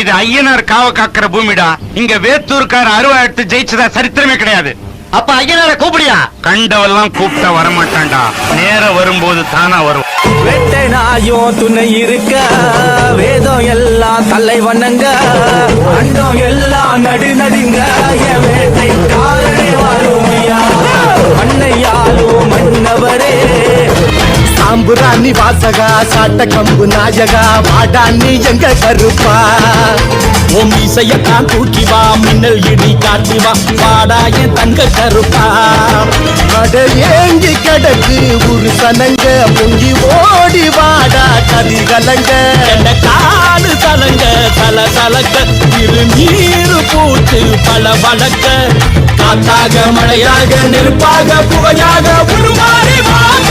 இது ஐயனார் காவ காக்கிற பூமிடா. இங்க வேத்தூர்கார அருவா எடுத்து ஜெயிச்சதா சரித்திரமே கிடையாது. அப்ப ஐயனார கூப்பிடியா? கண்டவெல்லாம் கூப்பிட்டா வரமாட்டான்டா. நேரம் வரும்போது தானா வரும். வெட்ட நாயோ துணை இருக்க வேதம் எல்லாம் தலை வண்ணங்க அண்டம் எல்லாம் நடு நடுங்க சாம்புராணி வாசகா சாட்ட கம்பு நாயகா வாடாண்ணி எங்க கருப்பா? உன் இசையத்தான் தூக்கி வா மின்னல் இடி காட்டி வா வாடா என் தங்க கருப்பா. அட ஏங்கி கிடக்கு ஒரு சனங்க பொங்கி ஓடி வாடா கதிகலங்க எந்த காலு சலங்க சல சலக்க இரு நீரு பூத்து பல வழக்க காத்தாக மழையாக நெருப்பாக புகையாக உருமாறி வா. கருப்பா